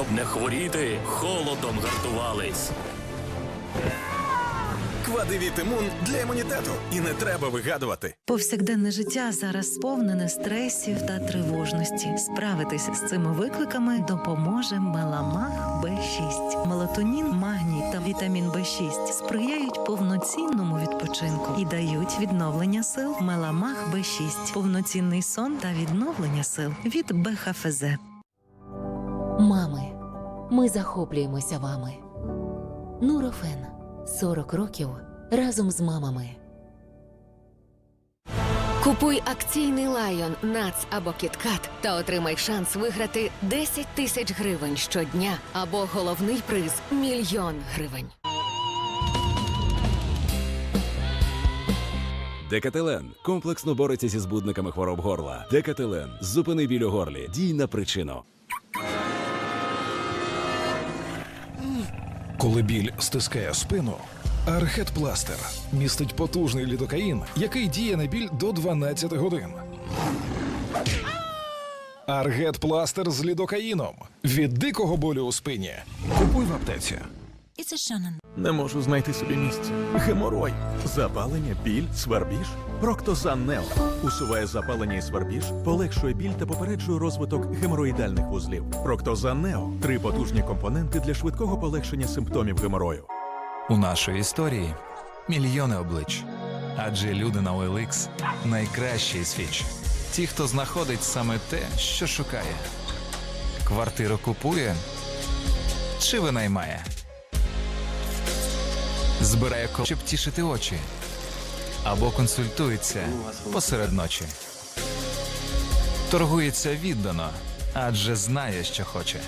щоб не хворіти, холодом гартувались. Квадивіт імун для імунітету. І не треба вигадувати. Повсякденне життя зараз сповнене стресів та тривожності. Справитися з цими викликами допоможе Меламах Б6. Мелатонін, магній та вітамін Б6 сприяють повноцінному відпочинку і дають відновлення сил. Меламах Б6 повноцінний сон та відновлення сил від БХФЗ. Мами, ми захоплюємося вами. Нурофен 40 років разом з мамами. Купуй акційний лайон, нац або кіткат та отримай шанс виграти 10 тисяч гривень щодня або головний приз мільйон гривень. Декателен комплексно бореться зі збудниками хвороб горла. Декателен зупини біль у горлі. Дій на причину. Коли біль стискає спину, Архет Пластер містить потужний лідокаїн, який діє на біль до 12 годин. Аргет Пластер з лідокаїном від дикого болю у спині. Купуй в аптеці. Не можу знайти собі місця. Геморой, запалення, біль, свербіж. Проктозан Нео усуває запалення і свербіж, полегшує біль та попереджує розвиток геморроїдальних вузлів. Проктозан Нео три потужні компоненти для швидкого полегшення симптомів геморою. У нашої історії мільйони облич. Адже люди на OLX – найкращий свіч. Ті, хто знаходить саме те, що шукає. Квартиру купує чи винаймає. Збирає кол, щоб тішити очі. Або консультується посеред ночі. Торгується віддано, адже знає, що хоче.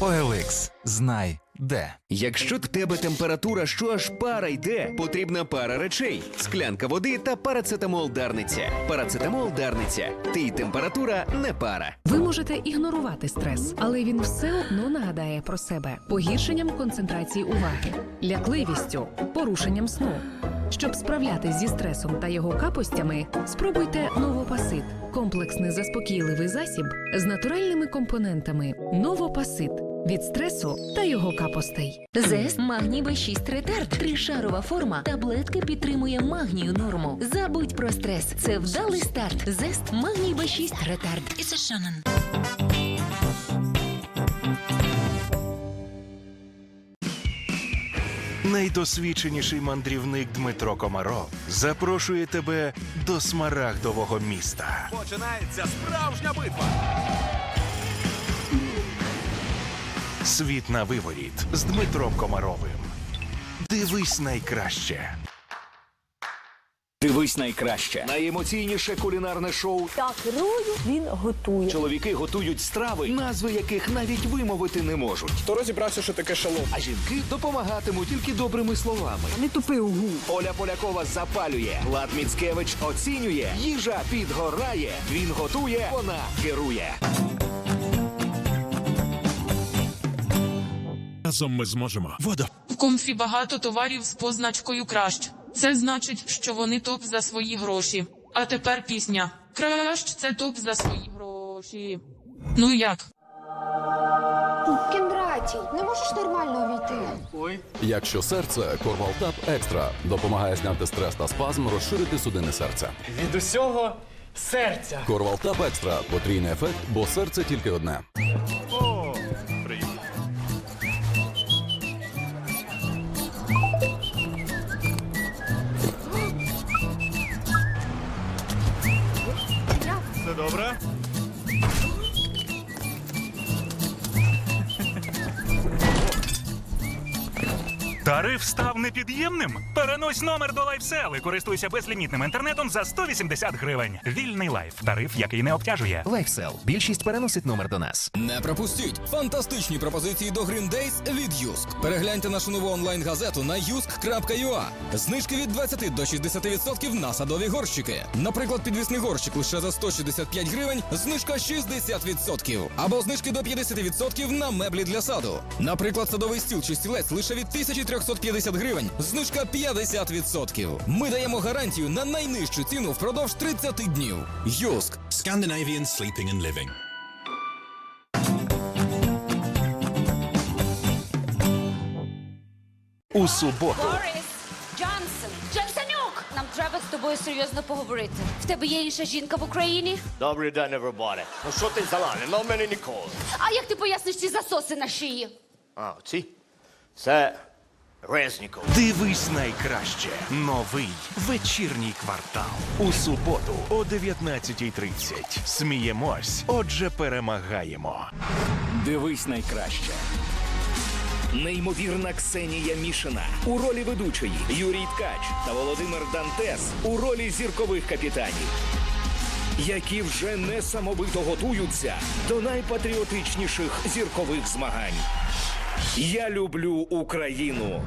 OLX. Знай де. Якщо в тебе температура, що аж пара йде, потрібна пара речей: склянка води та парацетамол дарниця. Парацетамол дарниця. Ти й температура не пара. Ви можете ігнорувати стрес, але він все одно нагадає про себе погіршенням концентрації уваги, лякливістю, порушенням сну. Щоб справлятись зі стресом та його капостями, спробуйте новопасит комплексний заспокійливий засіб з натуральними компонентами. Новопасит від стресу та його капостей. Зест Магній Б6 ретард. Тришарова форма. Таблетки підтримує магнію норму. Забудь про стрес. Це вдалий старт. Зест Магній Б6 ретард. Найдосвідченіший мандрівник Дмитро Комаров запрошує тебе до смарагдового міста. Починається справжня битва. Світ на виворіт з Дмитром Комаровим. Дивись найкраще. Дивись найкраще. Найемоційніше кулінарне шоу. Так, керую, він готує. Чоловіки готують страви, назви яких навіть вимовити не можуть. Хто розібрався, що таке шалом? А жінки допомагатимуть тільки добрими словами. Не тупи угу. Оля Полякова запалює. Влад Міцкевич оцінює. Їжа підгорає. Він готує, вона керує. Разом ми зможемо. Вода. В комфі багато товарів з позначкою кращ. Це значить, що вони топ за свої гроші. А тепер пісня. Кращ це топ за свої гроші. Ну як? Кіндраті, не можеш нормально увійти? Якщо серце, Корвалтап Екстра допомагає зняти стрес та спазм, розширити судини серця. Від усього серця. Корвалтап Екстра потрійний ефект, бо серце тільки одне. Тариф став непід'ємним? Перенось номер до LifeSell і користуйся безлімітним інтернетом за 180 гривень. Вільний лайф. Тариф, який не обтяжує. Лайфсел. Більшість переносить номер до нас. Не пропустіть фантастичні пропозиції до Green Days від Юск. Перегляньте нашу нову онлайн-газету на yusk.ua. Знижки від 20 до 60% на садові горщики. Наприклад, підвісний горщик лише за 165 гривень, знижка 60%. Або знижки до 50% на меблі для саду. Наприклад, садовий стіл чи стілець лише від 1350 гривень, знижка 50%. 50%. Ми даємо гарантію на найнижчу ціну впродовж 30 днів. Юск Scandinavian Sleeping and Living. У суботу. Борис Джонсон. Джонсонюк! Нам треба з тобою серйозно поговорити. В тебе є інша жінка в Україні? Добрий день, everybody. Ну що ти взяла? Нема в мене нікого. А як ти поясниш ці засоси на шиї? А, оці? Це Резніков. Дивись найкраще. Новий вечірній квартал. У суботу о 19.30. Сміємось, отже, перемагаємо. Дивись найкраще. Неймовірна Ксенія Мішина у ролі ведучої Юрій Ткач та Володимир Дантес у ролі зіркових капітанів, які вже несамовито готуються до найпатріотичніших зіркових змагань. Я люблю Україну.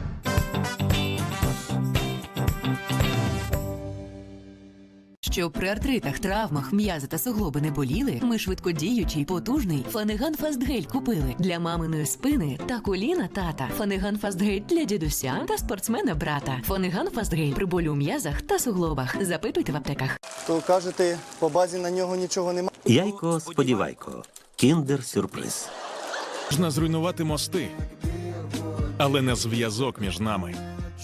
Щоб при артритах, травмах, м'язи та суглоби не боліли, ми швидкодіючий, потужний Фанеган Фастгель купили для маминої спини та коліна тата. Фанеган Фастгель для дідуся та спортсмена брата. Фанеган Фастгель при болю у м'язах та суглобах. Запитуйте в аптеках. То кажете, по базі на нього нічого немає? Яйко сподівайко. Кіндер сюрприз. Можна зруйнувати мости, але не зв'язок між нами.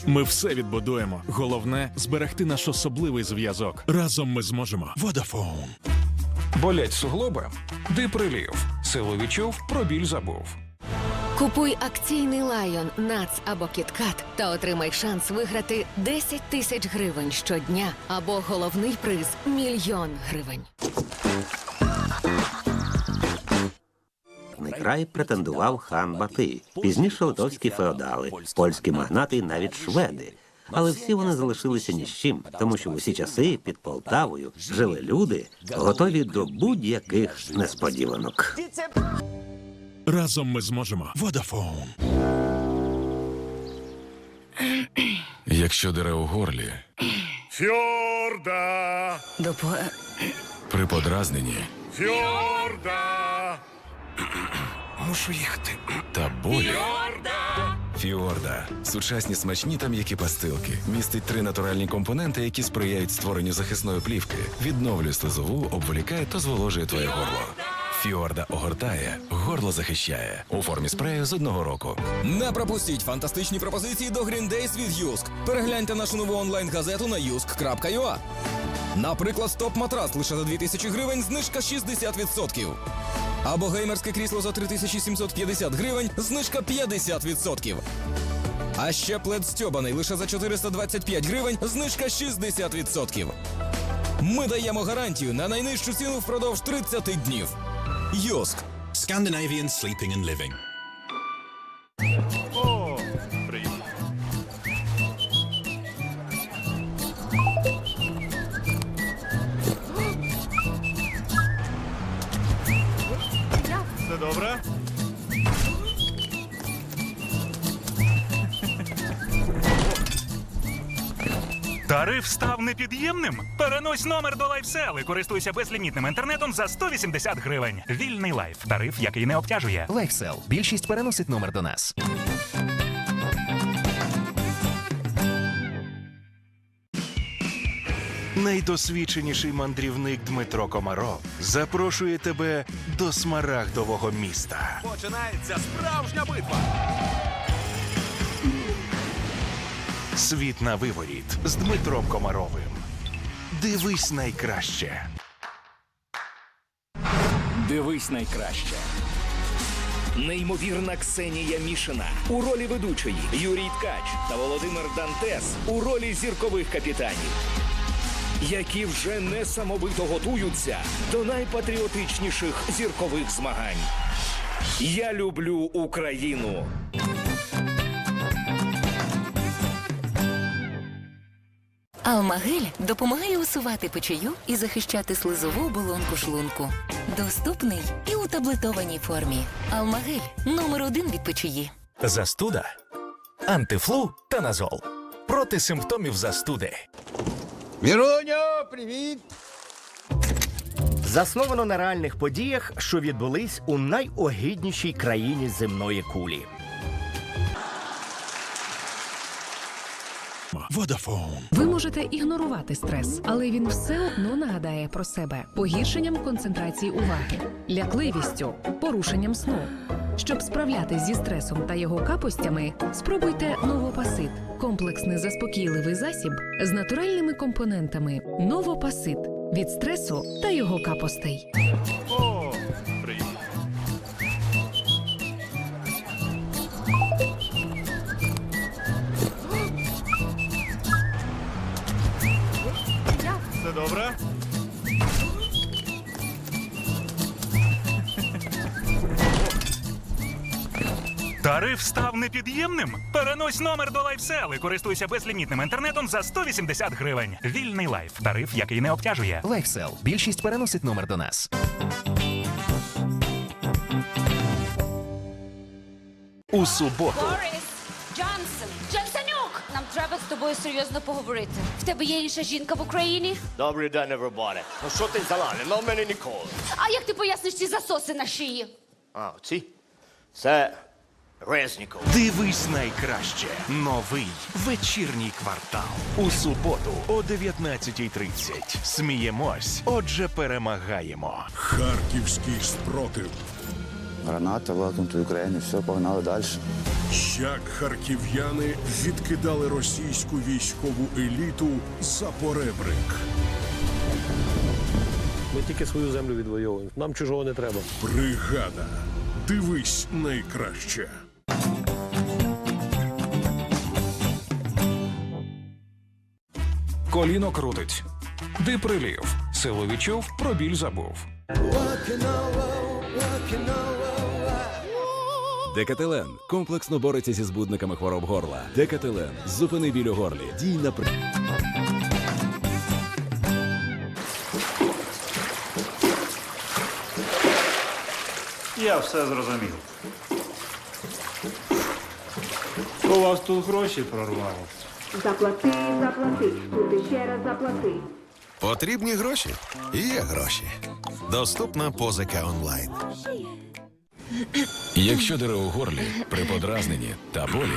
Ми все відбудуємо. Головне зберегти наш особливий зв'язок. Разом ми зможемо. Водафон. Болять суглоби? Диприлів. Силу відчув, про біль забув. Купуй акційний лайон, нац або кіткат та отримай шанс виграти 10 тисяч гривень щодня або головний приз мільйон гривень. Край претендував хан Бати. Пізніше литовські феодали, польські магнати і навіть шведи. Але всі вони залишилися ні з чим, тому що в усі часи під Полтавою жили люди, готові до будь-яких несподіванок. Разом ми зможемо. Водафон. Якщо дере у горлі, Фьорда! Допо... при подразненні Фьорда! Мушу їхати. Та болі. Фіорда. Сучасні смачні та м'які пастилки. Містить три натуральні компоненти, які сприяють створенню захисної плівки. Відновлює слизову, обволікає та зволожує твоє горло. Фіорда огортає, горло захищає. У формі спрею з одного року. Не пропустіть фантастичні пропозиції до Green Days від Юск. Перегляньте нашу нову онлайн-газету на yusk.ua. Наприклад, стоп-матрас лише за 2000 гривень, знижка 60%. Або геймерське крісло за 3750 гривень, знижка 50%. А ще плед стьобаний лише за 425 гривень, знижка 60%. Ми даємо гарантію на найнижчу ціну впродовж 30 днів. Йоск Scandinavian Sleeping and Living. Тариф став непід'ємним? Перенось номер до LifeSell і користуйся безлімітним інтернетом за 180 гривень. Вільний лайф. Тариф, який не обтяжує. LifeSell. Більшість переносить номер до нас. Найдосвідченіший мандрівник Дмитро Комаров запрошує тебе до смарагдового міста. Починається справжня битва. Світ на виворіт з Дмитром Комаровим. Дивись найкраще. Дивись найкраще. Неймовірна Ксенія Мішина у ролі ведучої Юрій Ткач та Володимир Дантес у ролі зіркових капітанів, які вже несамовито готуються до найпатріотичніших зіркових змагань. Я люблю Україну. Алмагель допомагає усувати печію і захищати слизову оболонку шлунку. Доступний і у таблетованій формі. Алмагель номер один від печії. Застуда, антифлу та назол. Проти симптомів застуди. Віроню, привіт! Засновано на реальних подіях, що відбулись у найогіднішій країні земної кулі. Водафон. Ви можете ігнорувати стрес, але він все одно нагадає про себе погіршенням концентрації уваги, лякливістю, порушенням сну, Щоб справлятись зі стресом та його капостями, спробуйте Новопасит комплексний заспокійливий засіб з натуральними компонентами. Новопасит від стресу та його капостей. Добре? Тариф став непід'ємним? Перенось номер до LifeSell і користуйся безлімітним інтернетом за 180 гривень. Вільний лайф. Тариф, який не обтяжує. LifeSell. Більшість переносить номер до нас. У суботу Борис Джонсон. Джонсонюк! Нам треба з тобою серйозно поговорити. В тебе є інша жінка в Україні? Добрий день, everybody. Ну що ти взяла? Не мене ніколи. А як ти поясниш ці засоси на шиї? А, ці? Це Резніков. Дивись найкраще. Новий вечірній квартал. У суботу о 19.30. Сміємось, отже, перемагаємо. Харківський спротив. Граната, welcome to Ukraine, все, погнали далі. Як харків'яни відкидали російську військову еліту за поребрик. Ми тільки свою землю відвоюємо. Нам чужого не треба. Бригада. Дивись найкраще. Коліно крутить. Диприлів. Силу відчув, про біль забув. Декателен комплексно бореться зі збудниками хвороб горла. Декателен зупини біль у горлі. Дій на при... Я все зрозумів. У вас тут гроші прорвало. Заплати, заплати, тут ще раз заплати. Потрібні гроші? Є гроші. Доступна позика онлайн. Якщо дере у горлі, при подразненні та болі,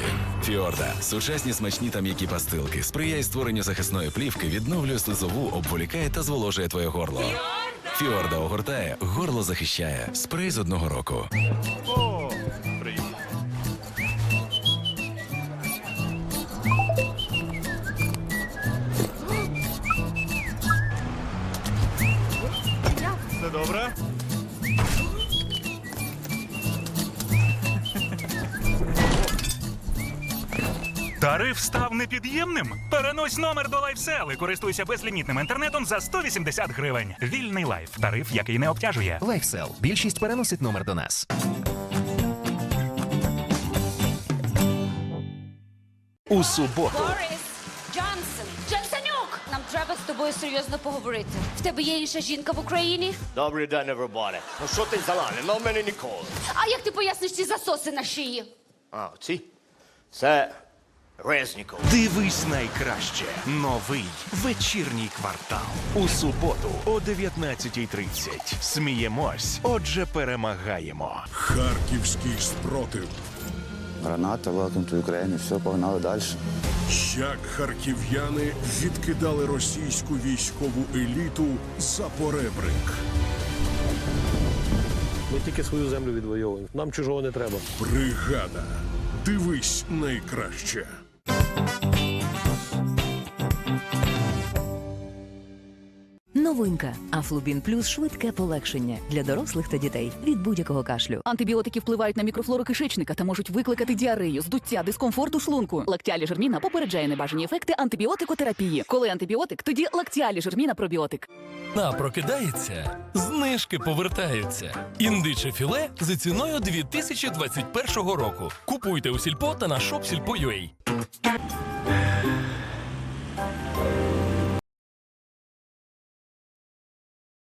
Фіорда сучасні смачні та м'які пастилки сприяє створенню захисної плівки, відновлює слизову, обволікає та зволожує твоє горло. Фіорда огортає, горло захищає. Спрей з одного року. О, привіт. Все добре? Тариф став непід'ємним? Перенось номер до LifeSell і користуйся безлімітним інтернетом за 180 гривень. Вільний лайф. Тариф, який не обтяжує. LifeSell. Більшість переносить номер до нас. У суботу Борис Джонсон. Джонсонюк! Нам треба з тобою серйозно поговорити. В тебе є інша жінка в Україні? Добрий день, everybody. Ну що ти взяла? Не мене ніколи. А як ти поясниш ці засоси на шиї? А, ці? Це Резніков. Дивись найкраще. Новий вечірній квартал. У суботу о 19.30. Сміємось, отже, перемагаємо. Харківський спротив. Граната, welcome to Ukraine, все, погнали далі. Як харків'яни відкидали російську військову еліту за поребрик. Ми тільки свою землю відвоюємо. Нам чужого не треба. Бригада. Дивись найкраще. Новинка Афлубін Плюс швидке полегшення для дорослих та дітей від будь-якого кашлю. Антибіотики впливають на мікрофлору кишечника та можуть викликати діарею, здуття, дискомфорт у шлунку. Лактіалі жерміна попереджає небажані ефекти антибіотикотерапії. Коли антибіотик, тоді лактіалі жерміна пробіотик. На прокидається, знижки повертаються. Індиче філе за ціною 2021 року. Купуйте у сільпо та на shopsilpo.ua.